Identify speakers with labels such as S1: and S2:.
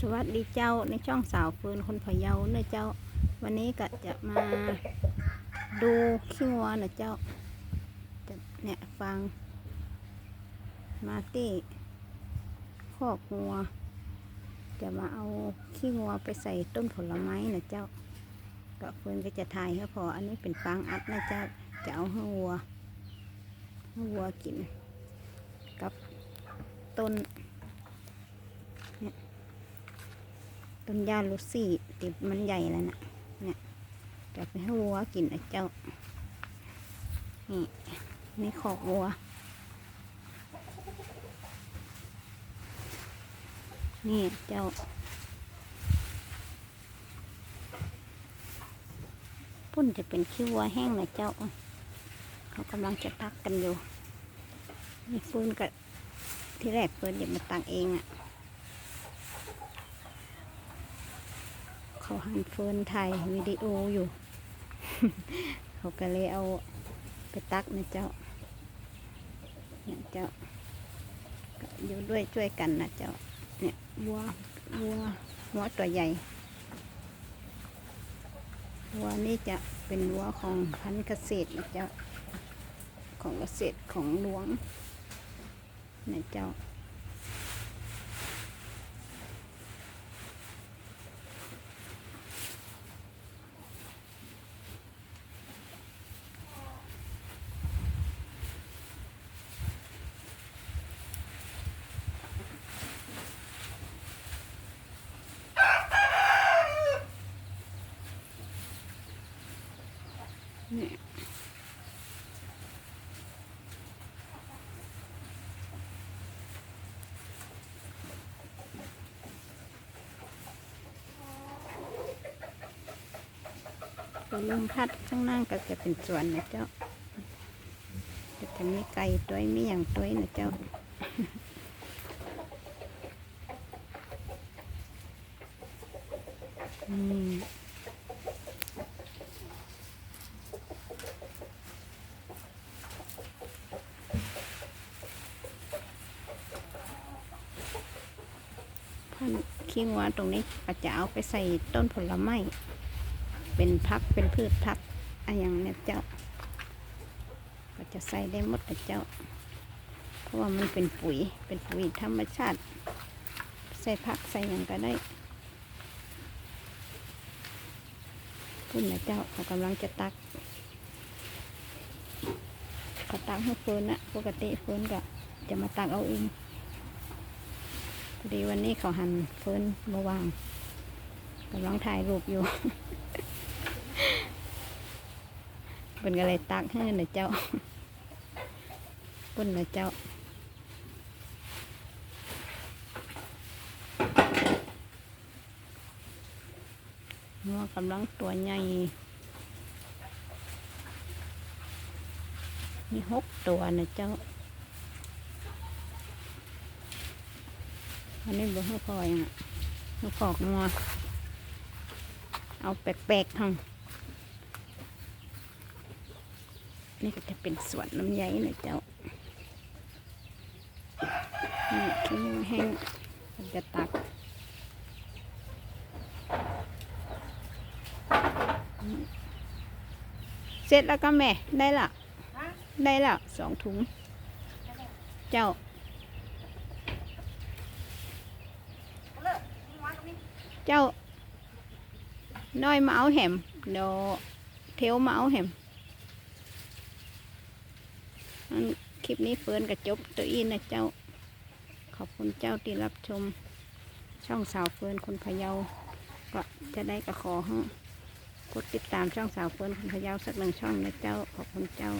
S1: สวัสดีเจ้าในช่องสาวฟืนคนพะเยาเนอะเจ้า วันนี้ก็จะมาดูขี้งัวนะเจ้าจะเนี่ยฟัง มาที่คอกงัว จะมาเอาขี้งัวไปใส่ต้นผลไม้นะเจ้า ก็เฟืนก็จะถ่ายให้พออันนี้เป็นฟางอัดนะเจ้าจะเอาให้วัวให้วัวกิน กับต้น ต้นยาลูซี่ติดมันใหญ่แล้วนะเนี่ยจะไปให้วัวกินนะเจ้า นี่ในขอกวัว นี่เจ้าปุ้นจะเป็นขี้วัวแห้งนะเจ้า เขากำลังจะตักกันอยู่ นี่ฟืนกับที่แรกเฟืนเดี๋ยวมาตักเองอะ่ะ เขาหันเฟินถ่ายวิดีโออยู่ เขาก็เลยเอาไปตักนะเจ้าเนี่ยเจ้าอยู่ด้วยช่วยกันนะเจ้าเนี่ยวัววัววัวตัวใหญ่วัวนี่จะเป็นวัวของพันธุ์เกษตรนะเจ้าของเกษตรของหลวงนะเจ้า เนี่ย ตัวลุงพัดข้างหน้าก็จะเป็นสวนนะเจ้าก็จะมีไก่ตัวมีอย่างตัวนะเจ้าอืมพันขี้งัวตรงนี้ก็จะเอาไปใส่ต้นผลไม้ เป็นพักเป็นพืชพักอะไรอย่างเนี้ยเจ้า ก็จะใส่ได้หมดนะเจ้า เพราะว่ามันเป็นปุ๋ยเป็นปุ๋ยธรรมชาติ ใส่พักใส่อย่างก็ได้พุ่นนะเจ้าเขากำลังจะตักเขาตักให้เฟินนะปกติเฟินก็จะมาตักเอาเองพอดีวันนี้เขาหันเฟินมาวางกำลังถ่ายรูปอยู่ เป็นก็เลยตักให้นะเจ้าปุ่นนะเจ้างัวกำลังตัวใหญ่มีหกตัวนะเจ้า อันนี้บ่ให้พอยังอะลูกกอกงัวเอาแปลกๆทาง นี่ก็จะเป็นสวนลำไยนะเจ้า นี่ขี้มือแห้งมันจะตัก เสร็จแล้วก็แม่ ได้ละ ได้ล้วสองถุง เจ้าเจ้า น้อยมาเอาแหมเดี๋ยวเทวมาเอาแหม คลิปนี้เฟิร์นกับจบตัวอินะเจ้า ขอบคุณเจ้าที่รับชม ช่องสาวเฟิร์นคนพะเยา ก็จะได้กระขอให้กดติดตามช่องสาวเฟิร์นคนพะเยาสักหนึ่งช่องนะเจ้า ขอบคุณเจ้า